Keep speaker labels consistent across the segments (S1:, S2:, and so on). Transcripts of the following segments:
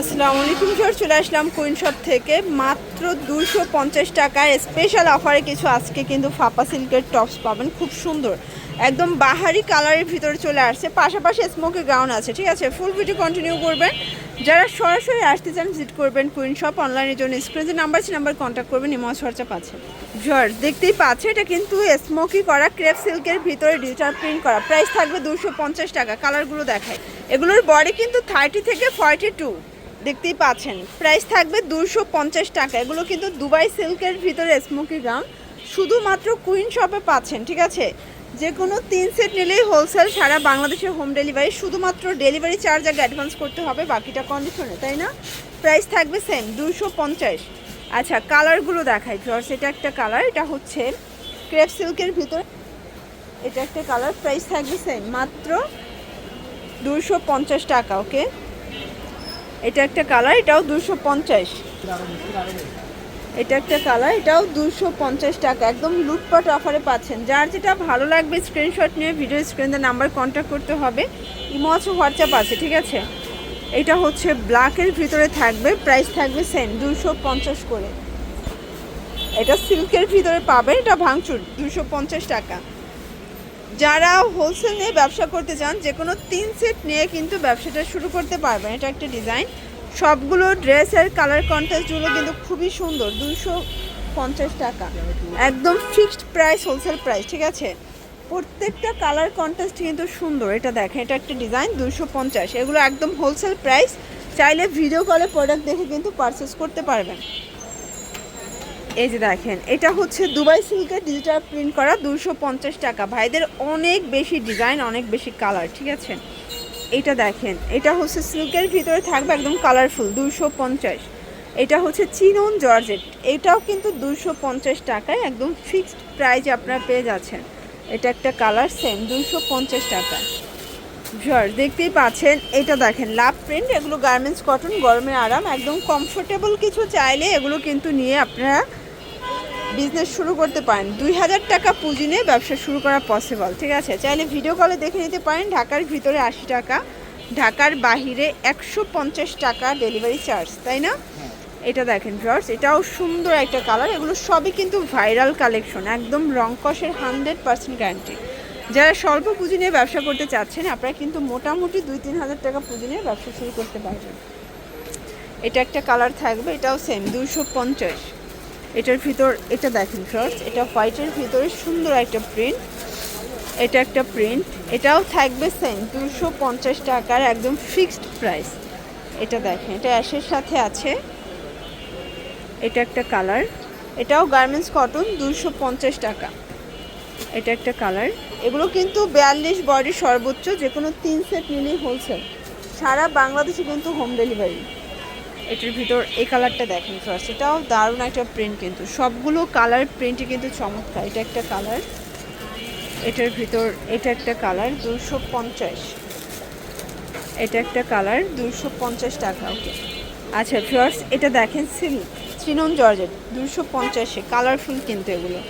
S1: আসসালামু আলাইকুম স্যার চলে আসলাম কুইন শপ থেকে। মাত্র দুশো পঞ্চাশ টাকায় স্পেশাল অফারে কিছু আজকে কিন্তু ফাপা সিল্কের টপস পাবেন। খুব সুন্দর। একদম বাহারি কালারের ভিতরে চলে আসছে। পাশাপাশি স্মোকি গাউন আছে, ঠিক আছে? ফুল ভিডিও কন্টিনিউ করবেন। যারা সরাসরি আসতে চান ভিজিট করবেন কুইন শপ অনলাইনের জন্য। স্ক্রিনে যে নাম্বার আছে নাম্বার কন্ট্যাক্ট করবেন ইমজ খরচা পাচ্ছে জর দেখতেই পাচ্ছে এটা কিন্তু স্মোকি করা ক্রেপ সিল্কের ভিতরে ডিজিটাল প্রিন্ট করা। প্রাইস থাকবে দুশো টাকা কালারগুলো দেখায়। এগুলোর বডি কিন্তু থার্টি থেকে ফর্টি টু দেখতেই পাচ্ছেন। প্রাইস থাকবে দুশো পঞ্চাশ টাকা। এগুলো কিন্তু দুবাই সিল্কের ভিতরে স্মোকি গাউন শুধুমাত্র কুইন শপে পাচ্ছেন, ঠিক আছে? যে কোনো তিন সেট নিলেই হোলসেল সারা বাংলাদেশের হোম ডেলিভারি শুধুমাত্র ডেলিভারি চার্জ আগে অ্যাডভান্স করতে হবে, বাকিটা কন্ডিশনে তাই না? প্রাইস থাকবে সেম দুশো পঞ্চাশ। আচ্ছা কালারগুলো দেখাই ফ্লোর্স এটা একটা কালার এটা হচ্ছে ক্রেপ সিল্কের ভিতর। এটা একটা কালার প্রাইস থাকবে সেম মাত্র দুশো পঞ্চাশ টাকা ওকে এটা একটা কালার, এটাও দুশো পঞ্চাশ। এটা একটা কালার, এটাও দুশো পঞ্চাশ টাকা। একদম লুটপাট অফারে পাচ্ছেন। যার যেটা ভালো লাগবে স্ক্রিনশট নিয়ে ভিডিও স্ক্রিনের নাম্বার কন্ট্যাক্ট করতে হবে। ইমো আছে হোয়াটসঅ্যাপ আছে, ঠিক আছে? এটা হচ্ছে ব্ল্যাকের ভিতরে থাকবে প্রাইস থাকবে সেম দুশো পঞ্চাশ করে। এটা সিল্কের ভিতরে পাবে এটা ভাঙচুর, দুশো পঞ্চাশ টাকা। যারা হোলসেল নিয়ে ব্যবসা করতে চান যে কোনো তিন সেট নিয়ে কিন্তু ব্যবসাটা শুরু করতে পারবেন। এটা একটা ডিজাইন সবগুলো ড্রেসের কালার কন্ট্রাস্টগুলো কিন্তু খুবই সুন্দর দুশো পঞ্চাশ টাকা। একদম ফিক্সড প্রাইস হোলসেল প্রাইস ঠিক আছে? প্রত্যেকটা কালার কন্ট্রাস্ট কিন্তু সুন্দর। এটা দেখেন, এটা একটা ডিজাইন দুশো পঞ্চাশ। এগুলো একদম হোলসেল প্রাইস চাইলে ভিডিও কলে প্রোডাক্ট দেখে কিন্তু পারচেস করতে পারবেন। এই যে দেখেন, এটা হচ্ছে দুবাই সিল্কের ডিজিটাল প্রিন্ট করা দুশো পঞ্চাশ টাকা। ভাইদের অনেক বেশি ডিজাইন অনেক বেশি কালার ঠিক আছে? এটা দেখেন, এটা হচ্ছে সিল্কের ভিতরে থাকবে একদম কালারফুল দুশো পঞ্চাশ। এটা হচ্ছে চিনন জর্জেট, এটাও কিন্তু দুশো পঞ্চাশ টাকায় একদম ফিক্সড প্রাইজে আপনারা পেয়ে যাচ্ছেন। এটা একটা কালার সেম দুশো পঞ্চাশ টাকা। জর্জ দেখতেই পাচ্ছেন, এটা দেখেন লাভ প্রিন্ট এগুলো গার্মেন্টস কটন গরমের আরাম, একদম কমফোর্টেবল কিছু চাইলে এগুলো কিন্তু নিয়ে আপনারা বিজনেস শুরু করতে পারেন। দুই হাজার টাকা পুঁজি নিয়ে ব্যবসা শুরু করা পসিবল ঠিক আছে? চাইলে ভিডিও কলে দেখে নিতে পারেন, ঢাকার ভিতরে আশি টাকা, ঢাকার বাহিরে একশো পঞ্চাশ টাকা ডেলিভারি চার্জ তাই না? এটা দেখেন জর্জ এটাও সুন্দর একটা কালার এগুলো সবই কিন্তু ভাইরাল কালেকশন একদম রংকসের হান্ড্রেড পার্সেন্ট গ্যারান্টি যারা স্বল্প পুঁজি নিয়ে ব্যবসা করতে চাচ্ছেন, আপনারা কিন্তু মোটামুটি দুই তিন হাজার টাকা পুঁজি নিয়ে ব্যবসা শুরু করতে পারবেন। এটা একটা কালার থাকবে, এটাও সেম দুশো পঞ্চাশ। এটার ভিতর, এটা দেখেন শর্টস এটা হোয়াইটের ভিতরে সুন্দর একটা প্রিন্ট এটা একটা প্রিন্ট এটাও থাকবে সেম দুশো পঞ্চাশ টাকার একদম ফিক্সড প্রাইস এটা দেখেন, এটা অ্যাশের সাথে আছে। এটা একটা কালার এটাও গার্মেন্টস কটন দুশো পঞ্চাশ টাকা। এটা একটা কালার এগুলো কিন্তু বিয়াল্লিশ বডি সর্বোচ্চ যে কোনো তিন সেট নিলেই হোলসেল সারা বাংলাদেশে কিন্তু হোম ডেলিভারি এটার ভিতর এই কালারটা দেখেন ফার্স্ট এটাও দারুণ একটা প্রিন্ট কিন্তু। সবগুলো কালার প্রিন্টই কিন্তু চমৎকার। এটা একটা কালার এটার ভিতর এটা একটা কালার দুশো পঞ্চাশ। এটা একটা কালার দুশো পঞ্চাশ টাকা ওকে আচ্ছা ফার্স্ট এটা দেখেন সিল্ক চিনন জর্জেট, দুশো পঞ্চাশে। কালারফুল কিন্তু এগুলো।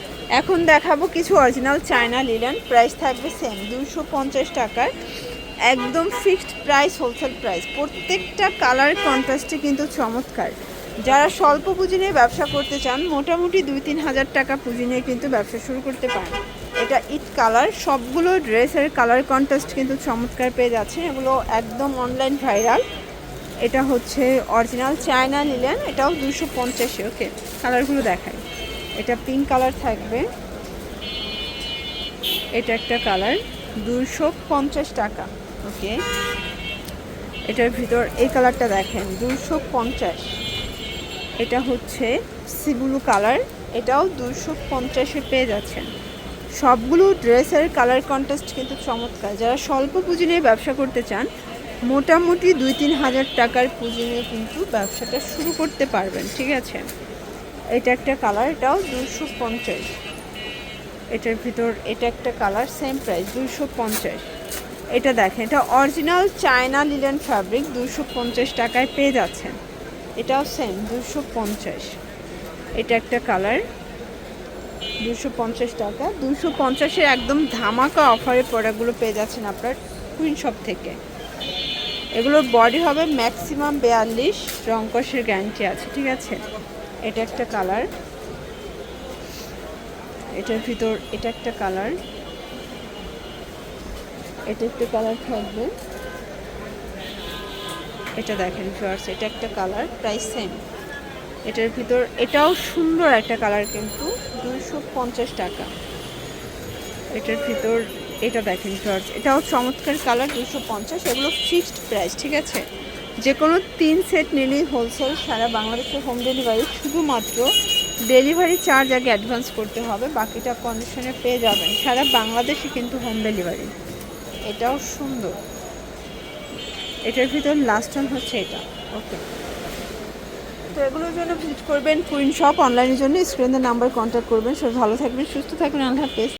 S1: এখন দেখাবো কিছু অরিজিনাল চায়না লিলেন প্রাইস থাকবে সেম দুশো পঞ্চাশ টাকার। একদম ফিক্সড প্রাইস হোলসেল প্রাইস প্রত্যেকটা কালার কন্ট্রাস্টে কিন্তু চমৎকার। যারা স্বল্প পুঁজি নিয়ে ব্যবসা করতে চান, মোটামুটি দুই তিন হাজার টাকা পুঁজি নিয়ে কিন্তু ব্যবসা শুরু করতে পারেন। এটা ইট কালার সবগুলো ড্রেসের কালার কন্ট্রাস্ট কিন্তু চমৎকার পেয়ে যাচ্ছে এগুলো একদম অনলাইন ভাইরাল এটা হচ্ছে অরিজিনাল চায়না নিলেন এটাও দুশো পঞ্চাশে ওকে কালারগুলো দেখায় এটা পিঙ্ক কালার থাকবে। এটা একটা কালার দুশো পঞ্চাশ টাকা। ওকে এটার ভিতর এই কালারটা দেখেন দুশো পঞ্চাশ। এটা হচ্ছে সিবুলু কালার, এটাও দুশো পঞ্চাশে পেয়ে যাচ্ছেন। সবগুলো ড্রেসের কালার কন্ট্রাস্ট কিন্তু চমৎকার। যারা স্বল্প পুঁজি নিয়ে ব্যবসা করতে চান, মোটামুটি দুই তিন হাজার টাকার পুঁজি নিয়ে কিন্তু ব্যবসাটা শুরু করতে পারবেন, ঠিক আছে? এটা একটা কালার, এটাও দুশো পঞ্চাশ। এটার ভিতর এটা একটা কালার সেম প্রাইস দুশো পঞ্চাশ। এটা দেখেন, এটা অরিজিনাল চায়না লিলেন ফ্যাব্রিক দুশো পঞ্চাশ টাকায় পেয়ে যাচ্ছেন। এটাও সেম দুশো পঞ্চাশ। এটা একটা কালার দুশো পঞ্চাশ টাকা। দুশো পঞ্চাশের একদম ধামাকা অফারে প্রোডাক্টগুলো পেয়ে যাচ্ছেন আপনার কুইন শপ থেকে। এগুলোর বডি হবে ম্যাক্সিমাম বিয়াল্লিশ রঙ্কসের গ্যারান্টি আছে, ঠিক আছে? এটা একটা কালার এটার ভিতর, এটা একটা কালার এটা একটা কালার থাকবে। এটা দেখেন ফিওর্স এটা একটা কালার প্রাইস সেম এটার ভিতর, এটাও সুন্দর একটা কালার কিন্তু দুশো পঞ্চাশ টাকা। এটার ভিতর, এটা দেখেন ফিওর্স এটাও চমৎকার কালার দুশো পঞ্চাশ, এগুলো ফিক্সড প্রাইস ঠিক আছে? যে কোনো তিন সেট নিলেই হোলসেল সারা বাংলাদেশে হোম ডেলিভারি শুধুমাত্র ডেলিভারি চার্জ আগে অ্যাডভান্স করতে হবে, বাকিটা কন্ডিশনে পেয়ে যাবেন। সারা বাংলাদেশে কিন্তু হোম ডেলিভারি এটাও সুন্দর। এটার ভিতর লাস্ট টান হচ্ছে এটা। ওকে তো এগুলোর জন্য ভিজিট করবেন কুইন শপ অনলাইনের জন্য স্ক্রিনের নাম্বার কন্ট্যাক্ট করবেন। সব ভালো থাকবেন, সুস্থ থাকবেন, আল্লাহ হাফেজ।